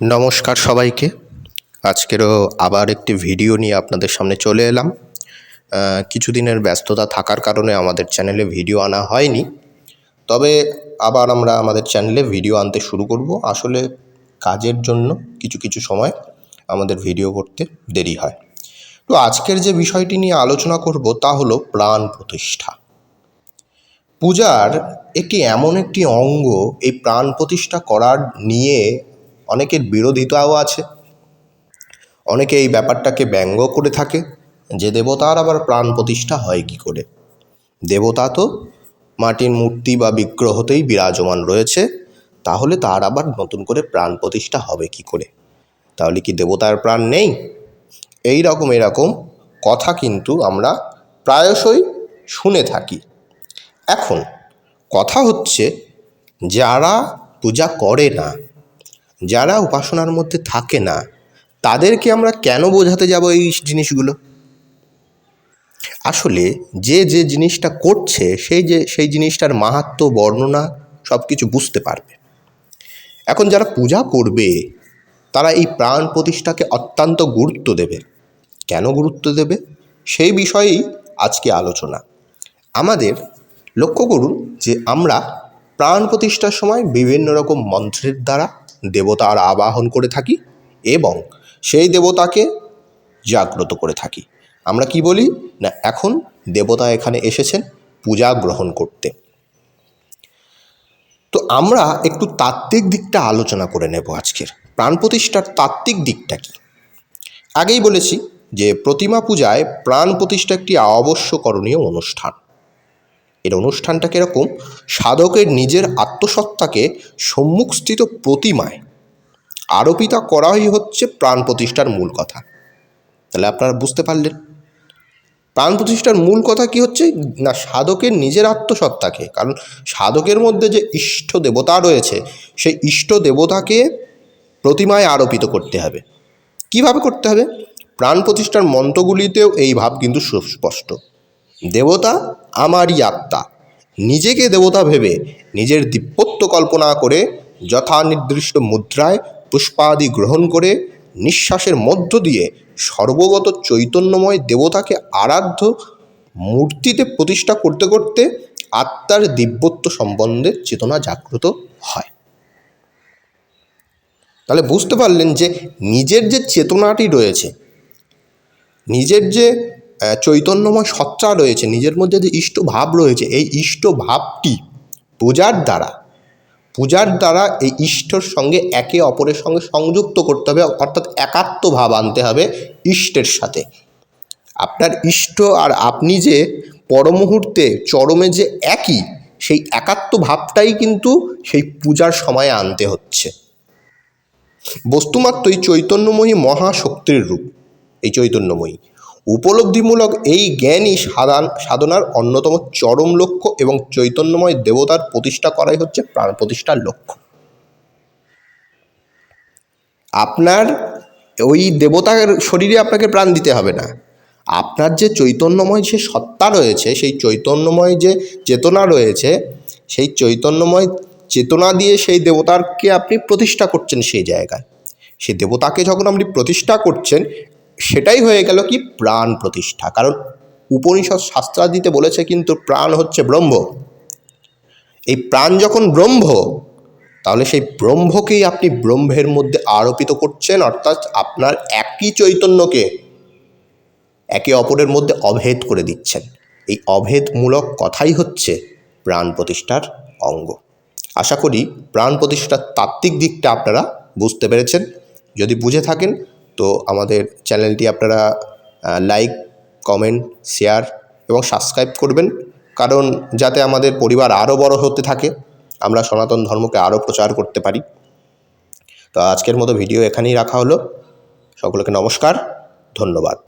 নমস্কার সবাইকে। আজকেরও আবার একটি ভিডিও নিয়ে আপনাদের সামনে চলে এলাম। কিছুদিনের ব্যস্ততা থাকার কারণে আমাদের চ্যানেলে ভিডিও আনা হয়নি। তবে আবার আমরা আমাদের চ্যানেলে ভিডিও আনতে শুরু করব। আসলে কাজের জন্য কিছু কিছু সময় আমাদের ভিডিও করতে দেরি হয়। তো আজকের যে বিষয়টি নিয়ে আলোচনা করব তা হলো প্রাণ প্রতিষ্ঠা। পূজার একটি এমন একটি অঙ্গ এই প্রাণ প্রতিষ্ঠা করার নিয়ে অনেকের বিরোধিতাও আছে। অনেকে এই ব্যাপারটাকে ব্যঙ্গ করে থাকে যে দেবতার আবার প্রাণ প্রতিষ্ঠা হয় কি করে? দেবতা তো মাটির মূর্তি বা বিগ্রহতেই বিরাজমান রয়েছে, তাহলে তার আবার নতুন করে প্রাণ প্রতিষ্ঠা হবে কি করে? তাহলে কি দেবতার প্রাণ নেই? এই রকম এরকম কথা কিন্তু আমরা প্রায়শই শুনে থাকি। এখন কথা হচ্ছে, যারা পূজা করে না যারা উপাসনার মধ্যে থাকে না, তাদেরকে আমরা কেন বোঝাতে যাব এই জিনিসগুলো? আসলে যে যে জিনিসটা করছে, সেই যে, সেই জিনিসটার মাহাত্ম্য বর্ণনা সব কিছু বুঝতে পারবে। এখন যারা পূজা করবে, তারা এই প্রাণ প্রতিষ্ঠাকে অত্যন্ত গুরুত্ব দেবে। কেন গুরুত্ব দেবে? সেই বিষয়েই আজকে আলোচনা। আমাদের লক্ষ্য করুন যে আমরা প্রাণ প্রতিষ্ঠার সময় বিভিন্ন রকম মন্ত্রের দ্বারা দেবতার আবাহন করে থাকি এবং সেই দেবতাকে জাগ্রত করে থাকি। আমরা কি বলি? না, এখন দেবতা এখানে এসেছেন পূজা গ্রহণ করতে। তো আমরা একটু তাত্ত্বিক দিকটা আলোচনা করে নেব আজকের। প্রাণ প্রতিষ্ঠার তাত্ত্বিক দিকটা কি? আগেই বলেছি যে প্রতিমা পূজায় প্রাণ প্রতিষ্ঠা একটি অবশ্যকরণীয় অনুষ্ঠান। এর অনুষ্ঠানটা কীরকম? সাধকের নিজের আত্মসত্তাকে সম্মুখস্থিত প্রতিমায় আরোপিতা করাই হচ্ছে প্রাণ প্রতিষ্ঠার মূল কথা। তাহলে আপনারা বুঝতে পারলেন। প্রাণ প্রতিষ্ঠার মূল কথা কি হচ্ছে? না, সাধকের নিজের আত্মসত্তাকে, কারণ সাধকের মধ্যে যে ইষ্ট দেবতা রয়েছে, সেই ইষ্ট দেবতাকে প্রতিমায় আরোপিত করতে হবে। কীভাবে করতে হবে? প্রাণ প্রতিষ্ঠার মন্ত্রগুলিতেও এই ভাব কিন্তু সুস্পষ্ট। দেবতা আমারই আত্মা। নিজেকে দেবতা ভেবে নিজের দিব্যত্ব কল্পনা করে যথা নির্দিষ্ট মুদ্রায় পুষ্পাদি গ্রহণ করে নিঃশ্বাসের মধ্য দিয়ে সর্বগত চৈতন্যময় দেবতাকে আরাধ্য মূর্তিতে প্রতিষ্ঠা করতে করতে আত্মার দিব্যত্ব সম্বন্ধে চেতনা জাগ্রত হয়। তাহলে বুঝতে পারলেন যে নিজের যে চেতনাটি রয়েছে, নিজের যে চৈতন্যময় সত্তা রয়েছে, নিজের মধ্যে যে ইষ্ট ভাব রয়েছে, এই ইষ্ট ভাবটি পূজার দ্বারা পূজার দ্বারা এই ইষ্টর সঙ্গে একে অপরের সঙ্গে সংযুক্ত করতে হবে, অর্থাৎ একাত্ম ভাব আনতে হবে ইষ্টের সাথে। আপনার ইষ্ট আর আপনি যে পরমুহূর্তে চরমে যে একই, সেই একাত্ম ভাবটাই কিন্তু সেই পূজার সময়ে আনতে হচ্ছে। বস্তুমাত্রই চৈতন্যময়ী মহাশক্তির রূপ, এই চৈতন্যময়ী। উপলব্ধিমূলক এই জ্ঞানই সাধান, সাধনার অন্যতম চরম লক্ষ্য এবং চৈতন্যময় দেবতার প্রতিষ্ঠা করাই হচ্ছে প্রাণ, প্রতিষ্ঠার লক্ষ্য। আপনার ওই দেবতার শরীরে আপনাকে প্রাণ দিতে হবে না। আপনার যে চৈতন্যময় যে সত্তা রয়েছে, সেই চৈতন্যময় যে চেতনা রয়েছে, সেই চৈতন্যময় চেতনা দিয়ে সেই দেবতারকে আপনি প্রতিষ্ঠা করছেন সেই জায়গায়। সেই দেবতাকে যখন আপনি প্রতিষ্ঠা করছেন সেটাই হয়ে গেল কি প্রাণ প্রতিষ্ঠা। কারণ উপনিষদ শাস্ত্রাদিতে বলেছে কিন্তু প্রাণ হচ্ছে ব্রহ্ম। এই প্রাণ যখন ব্রহ্ম, তাহলে সেই ব্রহ্মকেই আপনি ব্রহ্মের মধ্যে আরোপিত করছেন, অর্থাৎ আপনার একই চৈতন্যকে একে অপরের মধ্যে অভেদ করে দিচ্ছেন। এই অভেদমূলক কথাই হচ্ছে প্রাণ প্রতিষ্ঠার অঙ্গ। আশা করি প্রাণ প্রতিষ্ঠার তাত্ত্বিক দিকটা আপনারা বুঝতে পেরেছেন। যদি বুঝে থাকেন তো আমাদের চ্যানেলটি আপনারা লাইক কমেন্ট শেয়ার এবং সাবস্ক্রাইব করবেন। কারণ যাতে আমাদের পরিবার আরও বড় হতে থাকে, আমরা সনাতন ধর্মকে আরও প্রচার করতে পারি। তো আজকের মতো ভিডিও এখানেই রাখা হলো। সকলকে নমস্কার, ধন্যবাদ।